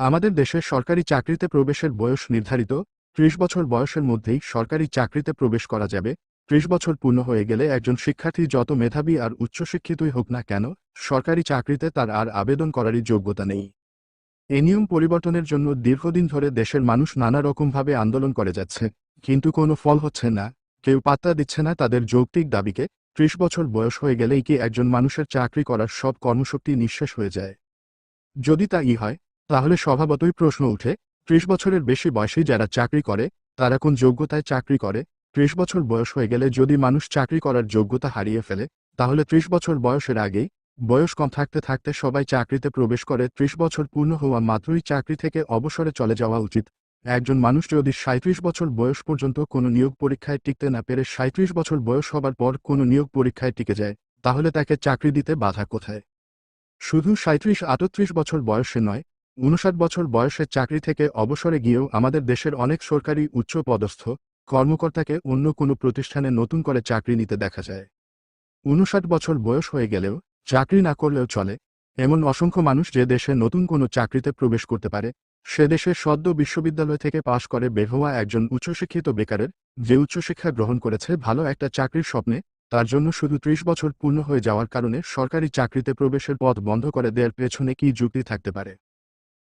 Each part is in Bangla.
আমাদের দেশে সরকারি চাকরিতে প্রবেশের বয়স নির্ধারিত, ত্রিশ বছর বয়সের মধ্যেই সরকারি চাকরিতে প্রবেশ করা যাবে। ত্রিশ বছর পূর্ণ হয়ে গেলে একজন শিক্ষার্থী যত মেধাবী আর উচ্চশিক্ষিতই হোক না কেন, সরকারি চাকরিতে তার আর আবেদন করারই যোগ্যতা নেই। এ নিয়ম পরিবর্তনের জন্য দীর্ঘদিন ধরে দেশের মানুষ নানা রকমভাবে আন্দোলন করে যাচ্ছে। কিন্তু কোনো ফল হচ্ছে না। কেউ পাত্তা দিচ্ছে না তাদের যৌক্তিক দাবিকে। ত্রিশ বছর বয়স হয়ে গেলেই কি একজন মানুষের চাকরি করার সব কর্মশক্তি নিঃশেষ হয়ে যায়? যদি তা ই হয় তাহলে স্বভাবতই প্রশ্ন উঠে, ত্রিশ বছরের বেশি বয়সী যারা চাকরি করে, তারা কোন যোগ্যতায় চাকরি করে? ত্রিশ বছর বয়স হয়ে গেলে যদি মানুষ চাকরি করার যোগ্যতা হারিয়ে ফেলে, তাহলে ত্রিশ বছর বয়সের আগেই, বয়স কম থাকতে থাকতে সবাই চাকরিতে প্রবেশ করে, ত্রিশ বছর পূর্ণ হওয়া মাত্রই চাকরি থেকে অবসরে চলে যাওয়া উচিত। একজন মানুষ যদি সাঁত্রিশ বছর বয়স পর্যন্ত কোনো নিয়োগ পরীক্ষায় টিকতে না পেরে সাঁত্রিশ বছর বয়স হবার পর কোনো নিয়োগ পরীক্ষায় টিকে যায়, তাহলে তাকে চাকরি দিতে বাধা কোথায়? শুধু সাঁত্রিশ আটত্রিশ বছর বয়সে নয় উনষাট বছর বয়সে চাকরি থেকে অবসরে গিয়েও আমাদের দেশের অনেক সরকারি উচ্চ পদস্থ কর্মকর্তাকে অন্য কোনো প্রতিষ্ঠানে নতুন করে চাকরি নিতে দেখা যায়। উনষাট বছর বয়স হয়ে গেলেও চাকরি না করলেও চলে। এমন অসংখ্য মানুষ যে দেশে নতুন কোনো চাকরিতে প্রবেশ করতে পারে, সে দেশে সদ্য বিশ্ববিদ্যালয় থেকে পাশ করে বের হওয়া একজন উচ্চশিক্ষিত বেকারের যে উচ্চশিক্ষা গ্রহণ করেছে ভালো একটা চাকরির স্বপ্নে, তার জন্য শুধু ত্রিশ বছর পূর্ণ হয়ে যাওয়ার কারণে সরকারি চাকরিতে প্রবেশের পথ বন্ধ করে দেওয়ার পেছনে কি যুক্তি থাকতে পারে?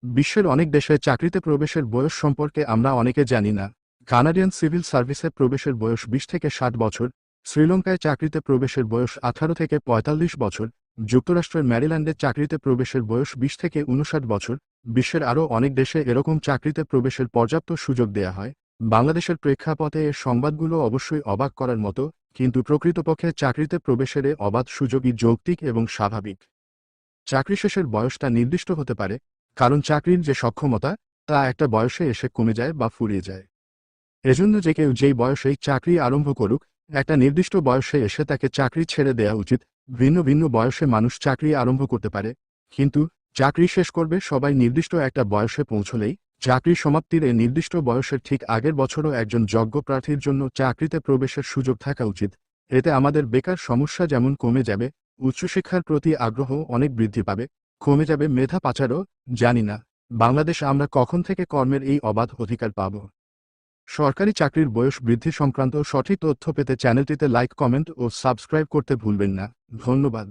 বিশ্বের অনেক দেশে চাকরিতে প্রবেশের বয়স সম্পর্কে আমরা অনেকে জানি না। কানাডিয়ান সিভিল সার্ভিসে প্রবেশের বয়স বিশ থেকে ষাট বছর, শ্রীলঙ্কায় চাকরিতে প্রবেশের বয়স আঠারো থেকে পঁয়তাল্লিশ বছর, যুক্তরাষ্ট্রের ম্যারিল্যান্ডে চাকরিতে প্রবেশের বয়স বিশ থেকে উনষাট বছর, বিশ্বের আরও অনেক দেশে এরকম চাকরিতে প্রবেশের পর্যাপ্ত সুযোগ দেয়া হয়। বাংলাদেশের প্রেক্ষাপটে এর সংবাদগুলো অবশ্যই অবাক করার মতো, কিন্তু প্রকৃতপক্ষে চাকরিতে প্রবেশের অবাধ সুযোগই যৌক্তিক এবং স্বাভাবিক। চাকরি শেষের বয়সটা নির্দিষ্ট হতে পারে কারণ চাকরির যে সক্ষমতা, তা একটা বয়সে এসে কমে যায় বা ফুরিয়ে যায়। এজন্য যে কেউ যেই বয়সেই চাকরি আরম্ভ করুক, একটা নির্দিষ্ট বয়সে এসে তাকে চাকরি ছেড়ে দেয়া উচিত। ভিন্ন ভিন্ন বয়সে মানুষ চাকরি আরম্ভ করতে পারে, কিন্তু চাকরি শেষ করবে সবাই নির্দিষ্ট একটা বয়সে পৌঁছলেই, চাকরি সমাপ্তির এই নির্দিষ্ট বয়সের ঠিক আগের বছরও একজন যোগ্য প্রার্থীর জন্য চাকরিতে প্রবেশের সুযোগ থাকা উচিত। এতে আমাদের বেকার সমস্যা যেমন কমে যাবে, উচ্চশিক্ষার প্রতি আগ্রহ অনেক বৃদ্ধি পাবে। কমে যাবে মেধা পাচারও, জানি না। বাংলাদেশ আমরা কখন থেকে কর্মের এই অবাধ অধিকার পাব? সরকারি চাকরির বয়স বৃদ্ধি সংক্রান্ত সঠিক তথ্য পেতে চ্যানেলটিতে লাইক, কমেন্ট ও সাবস্ক্রাইব করতে ভুলবেন না। ধন্যবাদ।